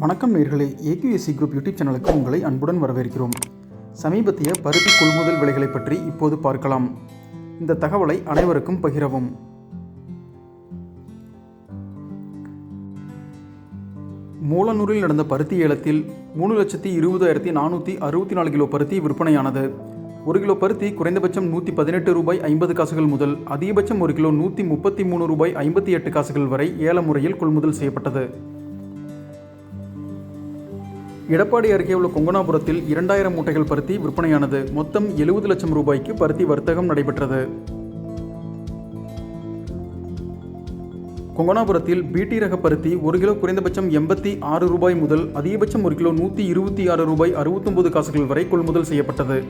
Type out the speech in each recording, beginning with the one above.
வணக்கம் நேர்களே. AKSC group YouTube சேனலுக்கு உங்களை அன்புடன் வரவேற்கிறோம். சமீபத்திய பருத்தி கொள்முதல் விலைகளை பற்றி இப்போது பார்க்கலாம். இந்த தகவலை அனைவருக்கும் பகிரவும். மூலனூரில் நடந்த பருத்தி ஏலத்தில் மூணு லட்சத்தி இருபதாயிரத்தி நானூற்றி அறுபத்தி நாலு கிலோ பருத்தி விற்பனையானது. ஒரு கிலோ பருத்தி குறைந்தபட்சம் நூற்றி பதினெட்டு ரூபாய் ஐம்பது காசுகள் முதல் அதிகபட்சம் ஒரு கிலோ நூற்றி முப்பத்தி மூணு ரூபாய் ஐம்பத்தி எட்டு காசுகள் வரை ஏல முறையில் கொள்முதல் செய்யப்பட்டது. எடப்பாடி அருகே உள்ள கொங்கனாபுரத்தில் இரண்டாயிரம் மூட்டைகள் பருத்தி விற்பனையானது. மொத்தம் எழுபது லட்சம் ரூபாய்க்கு பருத்தி வர்த்தகம் நடைபெற்றது. கொங்கனாபுரத்தில் பீட்டி ரக பருத்தி ஒரு கிலோ குறைந்தபட்சம் எண்பத்தி ஆறு ரூபாய் முதல் அதிகபட்சம் ஒரு கிலோ நூற்றி இருபத்தி ஆறு ரூபாய் அறுபத்தொன்பது காசுகள் வரை கொள்முதல் செய்யப்பட்டது.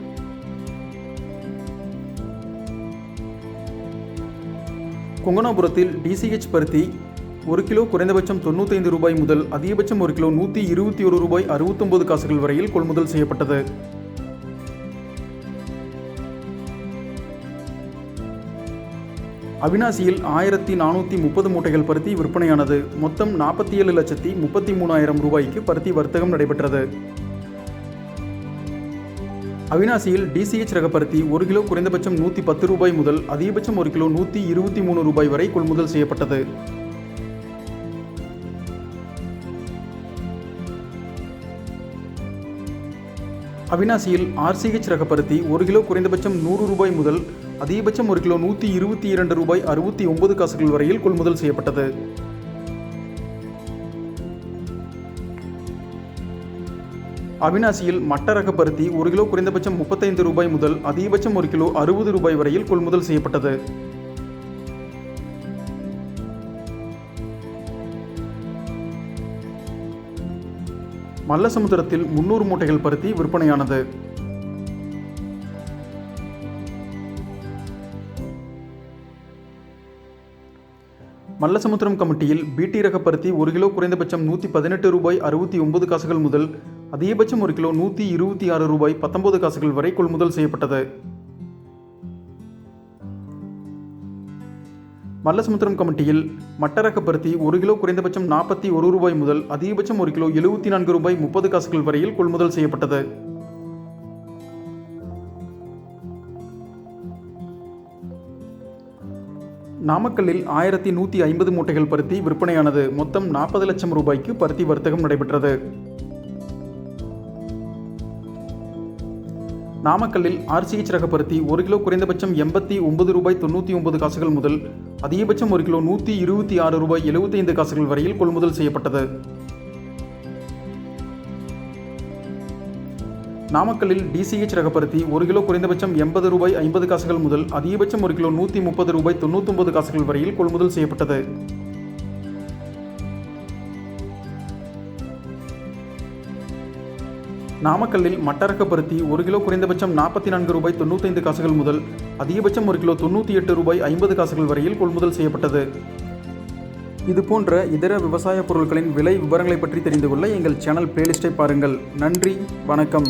கொங்கனாபுரத்தில் டிசிஹெச் பருத்தி ஒரு கிலோ குறைந்தபட்சம் தொண்ணூத்தைந்து ரூபாய் முதல் அதிகபட்சம் ஒரு கிலோ நூற்றி இருபத்தி ஒரு ரூபாய் அறுபத்தொன்பது காசுகள் வரையில் கொள்முதல் செய்யப்பட்டது. அவினாசியில் ஆயிரத்தி நானூற்றி முப்பது மூட்டைகள் பருத்தி விற்பனையானது. மொத்தம் நாற்பத்தி ஏழு லட்சத்தி முப்பத்தி மூணாயிரம் ரூபாய்க்கு பருத்தி வர்த்தகம் நடைபெற்றது. அவினாசியில் டிசிஹெச் ரக பருத்தி ஒரு கிலோ குறைந்தபட்சம் நூற்றி பத்து ரூபாய் முதல் அதிகபட்சம் ஒரு கிலோ நூற்றி இருபத்தி மூணு ரூபாய் வரை கொள்முதல் செய்யப்பட்டது. அவினாசியில் ஆர்சிஹெச் ரகப்பருத்தி ஒரு கிலோ குறைந்தபட்சம் நூறு ரூபாய் முதல் அதிகபட்சம் ஒரு கிலோ நூற்றி இருபத்தி இரண்டு ரூபாய் அறுபத்தி ஒன்பது காசுகள் வரையில் கொள்முதல் செய்யப்பட்டது. அவினாசியில் மட்ட ரக பருத்தி ஒரு கிலோ குறைந்தபட்சம் முப்பத்தைந்து ரூபாய் முதல் அதிகபட்சம் ஒரு கிலோ அறுபது ரூபாய் வரையில் கொள்முதல் செய்யப்பட்டது. மல்லசமுத்திரத்தில் முன்னூறு மூட்டைகள் பருத்தி விற்பனையானது. மல்லசமுத்திரம் கமிட்டியில் பிடி ரக பருத்தி ஒரு கிலோ குறைந்தபட்சம் நூற்றி பதினெட்டு ரூபாய் அறுபத்தி ஒன்பது காசுகள் முதல் அதிகபட்சம் ஒரு கிலோ நூற்றி இருபத்தி ஆறு ரூபாய் பத்தொன்பது காசுகள் வரை கொள்முதல் செய்யப்பட்டது. மல்லசமுத்திரம் கமிட்டியில் மட்டரக பருத்தி ஒரு கிலோ குறைந்தபட்சம் நாற்பத்தி ஒரு ரூபாய் முதல் அதிகபட்சம் ஒரு கிலோ எழுபத்தி நான்கு ரூபாய் முப்பது காசுகள் வரையில் கொள்முதல் செய்யப்பட்டது. நாமக்கல்லில் ஆயிரத்தி நூற்றி ஐம்பது மூட்டைகள் பருத்தி விற்பனையானது மொத்தம் நாற்பது லட்சம் ரூபாய்க்கு பருத்தி வர்த்தகம் நடைபெற்றது. நாமக்கல்லில் ஆர்சிஹெச் ரக பருத்தி ஒரு கிலோ குறைந்தபட்சம் எண்பத்தி ஒன்பது ரூபாய் தொண்ணூற்றி ஒன்பது காசுகள் முதல் அதிகபட்சம் ஒரு கிலோ நூற்றி இருபத்தி ஆறு ரூபாய் எழுபத்தைந்து காசுகள் வரையில் கொள்முதல் செய்யப்பட்டது. நாமக்கல்லில் டிசிஹெச் ரகப்பருத்தி ஒரு கிலோ குறைந்தபட்சம் எண்பது ரூபாய் ஐம்பது காசுகள் முதல் அதிகபட்சம் ஒரு கிலோ நூற்றி முப்பது ரூபாய் தொண்ணூத்தொன்பது காசுகள் வரையில் கொள்முதல் செய்யப்பட்டது. நாமக்கல்லில் மட்டரக்க பருத்தி ஒரு கிலோ குறைந்தபட்சம் நாற்பத்தி நான்கு ரூபாய் தொண்ணூத்தைந்து காசுகள் முதல் அதிகபட்சம் ஒரு கிலோ தொண்ணூற்றி எட்டு ரூபாய் ஐம்பது காசுகள் வரையில் கொள்முதல் செய்யப்பட்டது. இது போன்ற இதர விவசாய பொருட்களின் விலை விவரங்களை பற்றி தெரிந்து கொள்ள எங்கள் சேனல் பிளேலிஸ்ட்டை பாருங்கள். நன்றி வணக்கம்.